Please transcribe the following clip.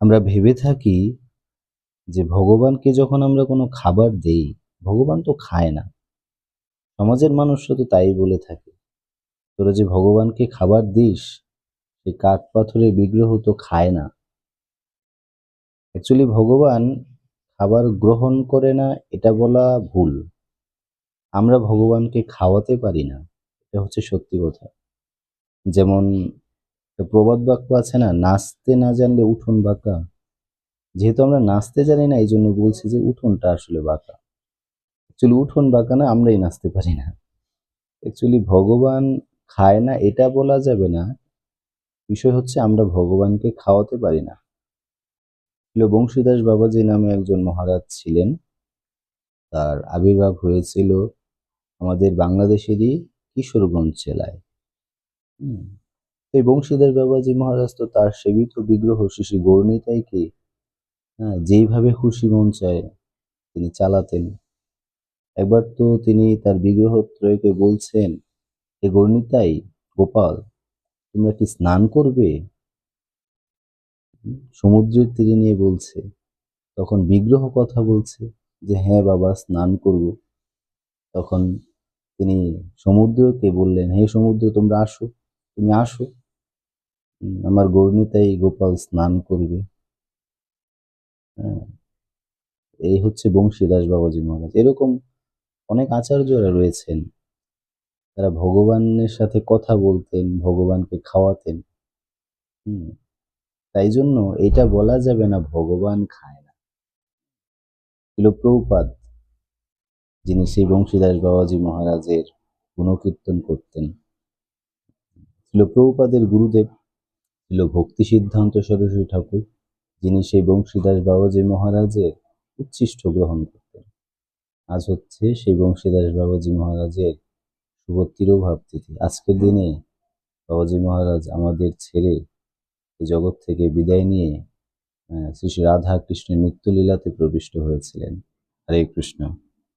আমরা ভেবে থাকি যে ভগবানকে যখন আমরা কোনো খাবার দেই, ভগবান তো খায় না। সমাজের মানুষরা তো তাই বলে থাকে। তোরা যে ভগবানকে খাবার দিস, সে কাঠ পাথরের বিগ্রহ তো খায় না। অ্যাকচুয়ালি ভগবান খাবার গ্রহণ করে না, এটা বলা ভুল। আমরা ভগবানকে খাওয়াতে পারি না, এটা হচ্ছে সত্যি কথা। যেমন প্রবাদ বাক্য আছে না, নাচতে না জানলে উঠোন বাঁকা। যেহেতু আমরা নাচতে জানি না এই জন্য বলছি যে উঠোনটা আসলে বাঁকা। অ্যাকচুয়ালি উঠোন বাঁকা না, আমরাই নাচতে পারি না। অ্যাকচুয়ালি ভগবান খায় না, এটা বলা যাবে না। বিষয় হচ্ছে আমরা ভগবানকে খাওয়াতে পারি না। বংশীদাস বাবাজি নামে একজন মহারাজ ছিলেন। তার আবির্ভাব হয়েছিল আমাদের বাংলাদেশেরই কিশোরগঞ্জ জেলায়। এই বংশীদাস বাবাজি মহারাজ, তো তার সেবিত বিগ্রহ শিশু গৌরনীতাইকে হ্যাঁ যেইভাবে খুশি মন চায়, তিনি চালাতেন। একবার তো তিনি তার বিগ্রহ ত্রয়কে বলছেন এ গর্ণিতাই গোপাল, তোমরা কি স্নান করবে? সমুদ্রের তীরে নিয়ে বলছে। তখন বিগ্রহ কথা বলছে যে হ্যাঁ বাবা, স্নান করব। তখন তিনি সমুদ্রকে বললেন, হে সমুদ্র, তোমরা আসো, তুমি আসো। আমার গর্ণিতাই গোপাল স্নান করবে। হ্যাঁ। এই হচ্ছে বংশীদাস বাবাজি মহারাজ। এরকম অনেক আচার্যরা রয়েছেন। তারা ভগবানের সাথে কথা বলতেন, ভগবানকে খাওয়াতেন। হুম। তাই জন্য এটা বলা যাবে না ভগবান খায় না। প্রভুপাদ, যিনি সেই বংশীদাস বাবাজি মহারাজের গুণকীর্তন করতেন। ছিল প্রভুপাদের গুরুদেব ছিল ভক্তি সিদ্ধান্ত সরস্বতী ঠাকুর, যিনি সেই বংশীদাস বাবাজি মহারাজের উচ্ছিষ্ট গ্রহণ করতেন। আজ হচ্ছে সেই বংশীদাস বাবাজি মহারাজের শুভ তিরোভাব তিথি। আজকের দিনে বাবাজি মহারাজ আমাদের ছেড়ে এই জগৎ থেকে বিদায় নিয়ে শ্রী শ্রী রাধা কৃষ্ণের নিত্যলীলাতে প্রবিষ্ট হয়েছিলেন। হরে কৃষ্ণ।